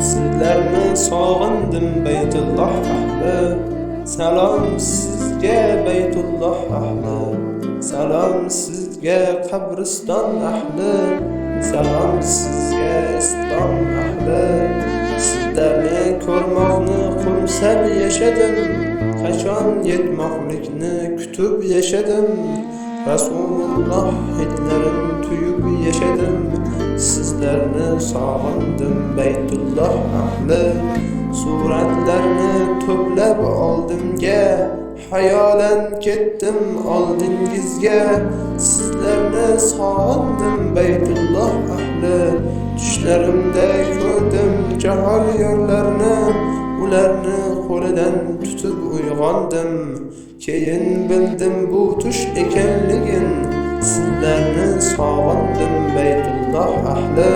Sizlerni sog'indim Beytulloh ahli Salom sizga Beytulloh ahli Salom sizga qabriston ahli Salom sizga islom ahli Sizlarni ko'rmoqni xursand yashadim Qachon yetmoqlikni kutib yashadim Rasululloh hidlarin tuyib Sizlarni sog'indim Beytulloh ahli Suratlarni to'plab oldimga Hayolan ketdim oldingizga Sizlarni sog'indim Beytulloh ahli Tushlarimda ko'rdim jahol yorlarni Ularni qo'lidan tutib uyg'ondim Keyin bildim bu tush ekanligin ahde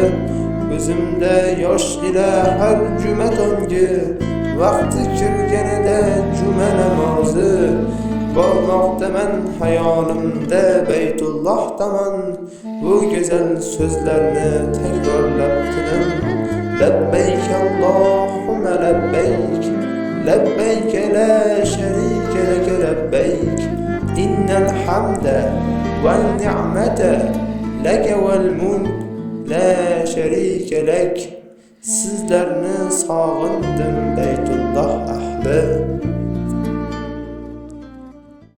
Gözümde yaş ile her cüme tongi Vakti kirgene de cüme namazı. Bağlaqda mən xəyalimdə Beytullah mən Bu gözəl sözlərini təkrarləb dilim Ləbbeyk Allahumma ləbbeyk Ləbbeyk la şərikə ləkə ləbbeyk İnnəl hamdə və ni'mətə ləkə vəl mülk la şerike lek. Sizlerini sağındım Beytullah ahli